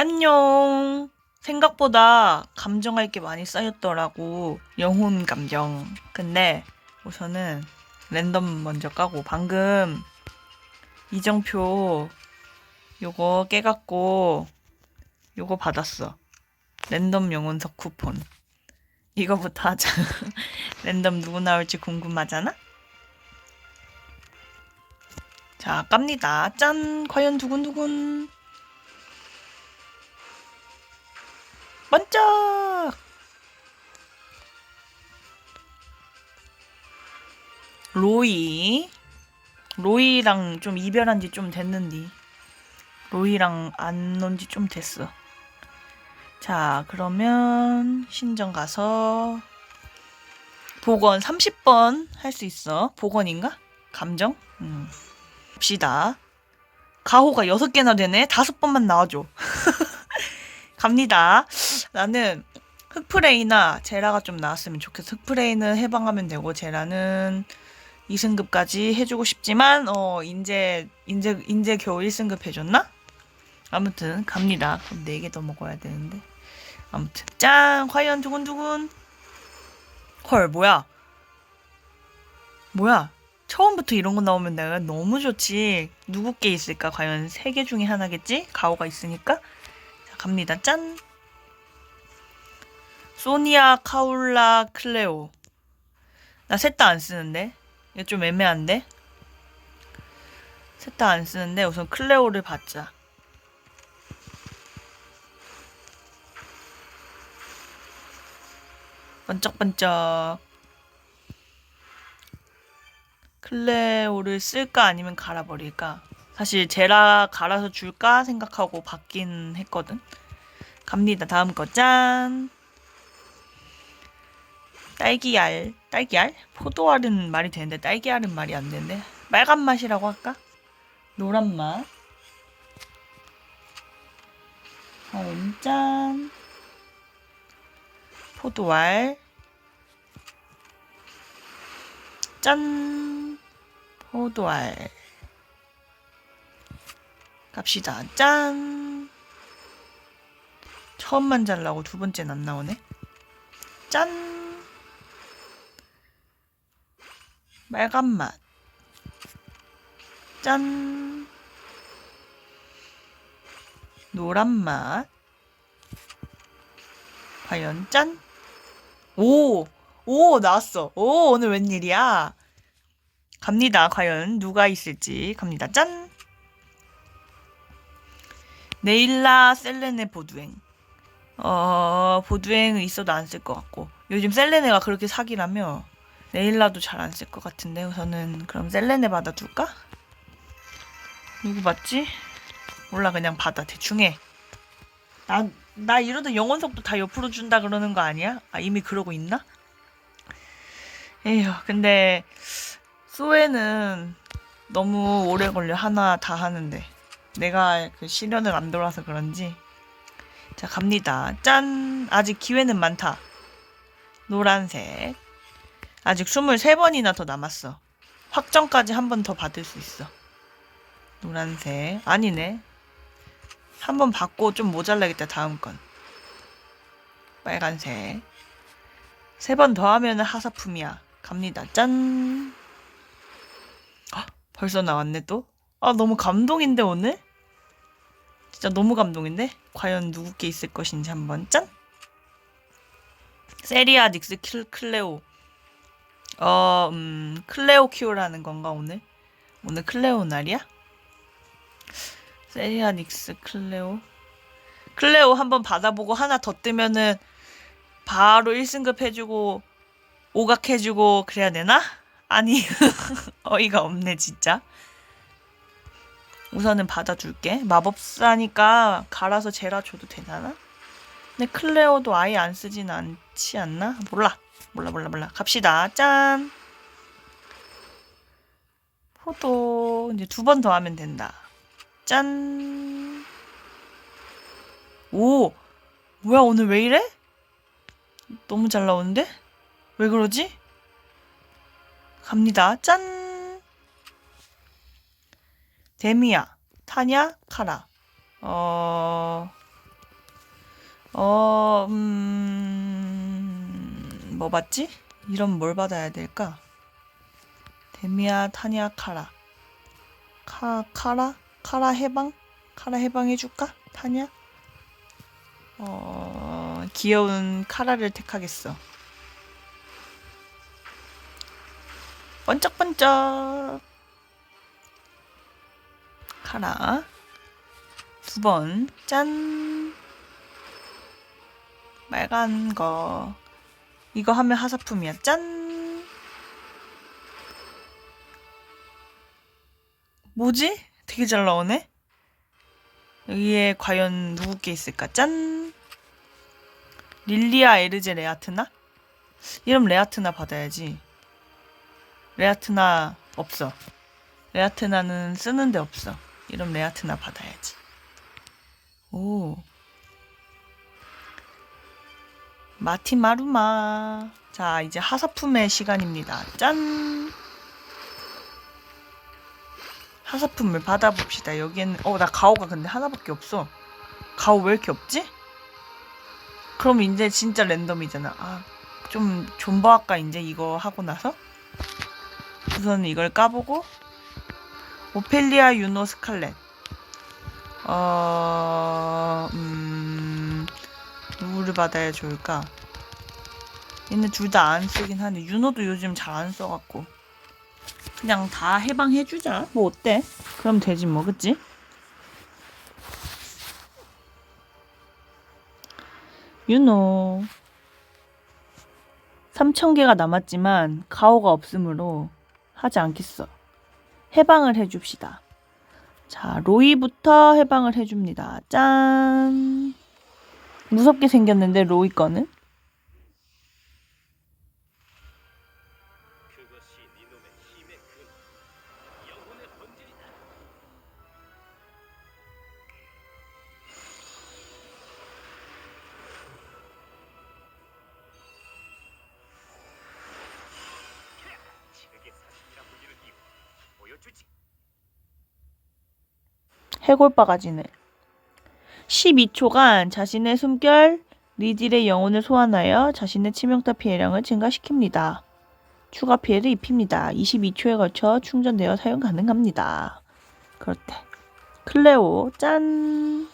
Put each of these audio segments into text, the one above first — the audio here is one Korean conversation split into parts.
안녕. 생각보다 감정할 게 많이 쌓였더라고. 영혼 감정. 근데 우선은 랜덤 먼저 까고 방금 이정표 요거 깨갖고 요거 받았어. 랜덤 영혼석 쿠폰. 이거부터 하자. 랜덤 누구 나올지 궁금하잖아? 자, 깝니다. 짠! 과연 두근두근. 번쩍! 로이. 로이랑 좀 이별한 지 좀 됐는디. 로이랑 안 논 지 좀 됐어. 자, 그러면 신정 가서 복원 30번 할 수 있어. 복원인가? 감정? 음. 봅시다. 가호가 6개나 되네. 5번만 나와줘. 갑니다. 나는 흑프레이나 제라가 좀 나왔으면 좋겠어. 흑프레이는 해방하면 되고 제라는 2승급까지 해주고 싶지만 어 인제 인제 인제 겨우 1승급 해줬나? 아무튼 갑니다. 4개 더 먹어야 되는데. 아무튼 짠! 과연 두근두근. 헐 뭐야? 뭐야? 처음부터 이런 거 나오면 내가 너무 좋지. 누구 게 있을까? 과연 세 개 중에 하나겠지? 가오가 있으니까. 자, 갑니다. 짠. 소니아, 카울라, 클레오. 나 셋 다 안 쓰는데. 이거 좀 애매한데. 셋 다 안 쓰는데 우선 클레오를 받자. 번쩍번쩍. 클레오를 쓸까 아니면 갈아버릴까? 사실 제라 갈아서 줄까 생각하고 받긴 했거든. 갑니다. 다음 거 짠. 딸기알. 딸기알? 포도알은 말이 되는데 딸기알은 말이 안 되는데. 빨간 맛이라고 할까? 노란 맛. 다음 짠. 포도알. 짠. 포도알. 갑시다. 짠. 처음만 잘 나오고 두 번째는 안 나오네. 짠. 빨간 맛. 짠. 노란 맛. 과연 짠. 오! 오, 나왔어. 오, 오늘 웬일이야? 갑니다. 과연 누가 있을지. 갑니다. 짠! 네일라 셀레네 보두행. 어, 보두행은 있어도 안 쓸 것 같고. 요즘 셀레네가 그렇게 사기라며 네일라도 잘 안 쓸 것 같은데 우선은 그럼 셀레네 받아둘까? 누구 받지? 몰라 그냥 받아 대충 해. 나, 나 이러다 영원석도 다 옆으로 준다 그러는 거 아니야? 아 이미 그러고 있나? 에휴 근데 소에는 너무 오래 걸려 하나 다 하는데 내가 그 시련을 안 돌아서 그런지. 자 갑니다. 짠! 아직 기회는 많다. 노란색. 아직 23번이나 더 남았어. 확정까지 한 번 더 받을 수 있어. 노란색. 아니네. 한 번 받고 좀 모자라겠다 다음 건. 빨간색. 세 번 더 하면 하사품이야. 갑니다. 짠! 헉, 벌써 나왔네 또 아 너무 감동인데 오늘 진짜 너무 감동인데 과연 누구께 있을 것인지 한번 짠 세리아 닉스 킬, 클레오 어, 음, 클레오 키오라는 건가, 오늘? 오늘 클레오 날이야? 세리아 닉스 클레오? 클레오 한번 받아보고 하나 더 뜨면은 바로 1승급 해주고 오각해주고 그래야 되나? 아니, 어이가 없네, 진짜. 우선은 받아줄게. 마법사니까 갈아서 제라 줘도 되잖아? 근데 클레오도 아예 안 쓰진 않지 않나? 몰라. 몰라 몰라 몰라 갑시다 짠 포도 이제 두 번 더 하면 된다 짠 오 뭐야 오늘 왜 이래? 너무 잘 나오는데? 왜 그러지? 갑니다 짠 데미야, 타냐, 카라. 어, 어, 음, 뭐 받지? 이런 뭘 받아야 될까? 데미야, 타냐, 카라. 카, 카라? 카라 해방? 카라 해방해줄까? 타냐? 어, 귀여운 카라를 택하겠어. 번쩍번쩍. 카라 두 번. 짠. 빨간 거. 이거 하면 하사품이야. 짠. 뭐지? 되게 잘 나오네. 여기에 과연 누구께 있을까? 짠. 릴리아 에르제 레아트나? 이름 레아트나 받아야지. 레아트나 없어. 레아트나는 쓰는데 없어 이름 레아트나 받아야지 오 마틴 마루마. 자, 이제 하사품의 시간입니다. 짠! 하사품을 받아봅시다. 여기에는, 어, 나 가오가 근데 하나밖에 없어. 가오 왜 이렇게 없지? 그럼 이제 진짜 랜덤이잖아. 아, 좀 존버할까, 이제 이거 하고 나서? 우선 이걸 까보고, 오펠리아 유노 스칼렛. 어, 음, 누구를 받아야 좋을까? 얘네 둘다 안 쓰긴 하는데 윤호도 요즘 잘 안 써갖고 그냥 다 해방해주자 뭐 어때? 그럼 되지 뭐 그치? 윤호 3,000개가 남았지만 가오가 없으므로 하지 않겠어 해방을 해줍시다. 자 로이부터 해방을 해줍니다. 짠. 무섭게 생겼는데 로이 거는? 해골바가지네 12초간 자신의 숨결 리딜의 영혼을 소환하여 자신의 치명타 피해량을 증가시킵니다. 추가 피해를 입힙니다. 22초에 걸쳐 충전되어 사용 가능합니다. 그렇대. 클레오 짠.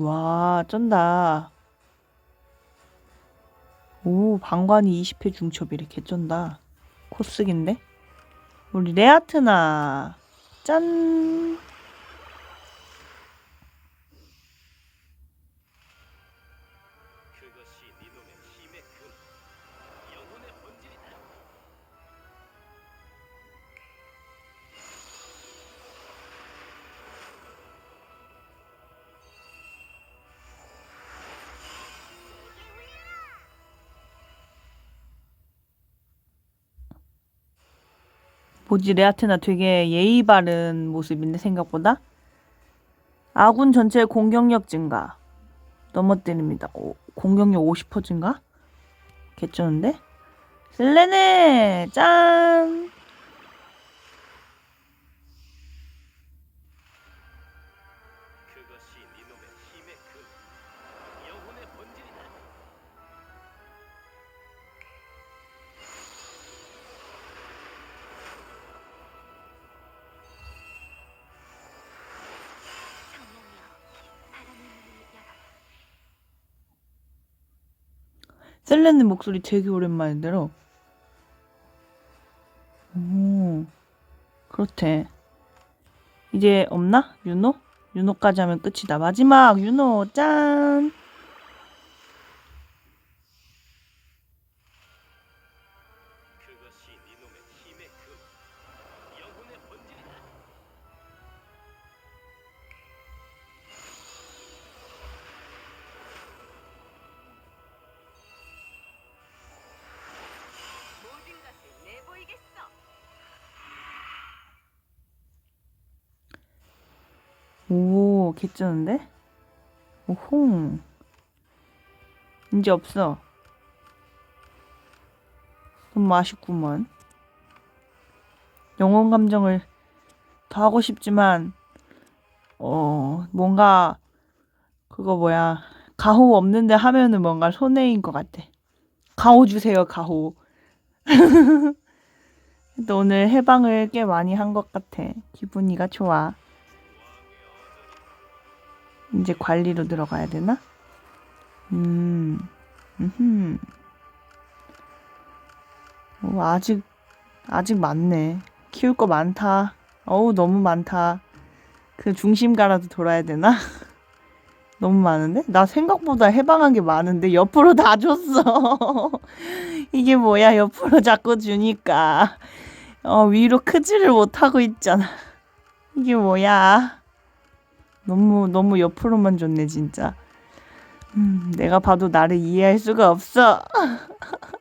와, 쩐다. 오, 방관이 20회 중첩이래. 개쩐다. 코스기인데? 우리 레아트나. 짠. 그것이 뭐지, 레아트나 되게 예의 바른 모습인데, 생각보다? 아군 전체 공격력 증가. 넘어뜨립니다. 오, 공격력 50% 증가? 개쩌는데? 슬레네! 짠! 셀레는 목소리 되게 오랜만에 들어. 오, 그렇대. 이제 없나? 윤호? 윤호까지 하면 끝이다. 마지막 윤호 짠. 오, 개쩌는데? 오홍. 이제 없어. 너무 아쉽구먼. 영혼 감정을 더 하고 싶지만, 어, 뭔가, 그거 뭐야. 가호 없는데 하면은 뭔가 손해인 것 같아. 가호 주세요, 가호. 근데 오늘 해방을 꽤 많이 한 것 같아. 기분이가 좋아. 이제 관리로 들어가야 되나? 음, 음, 오, 아직, 아직 많네. 키울 거 많다. 어우, 너무 많다. 그 중심가라도 돌아야 되나? 너무 많은데? 나 생각보다 해방한 게 많은데 옆으로 다 줬어. 이게 뭐야? 옆으로 자꾸 주니까 어, 위로 크지를 못하고 있잖아. 이게 뭐야? 너무 너무 옆으로만 줬네 진짜. 음, 내가 봐도 나를 이해할 수가 없어.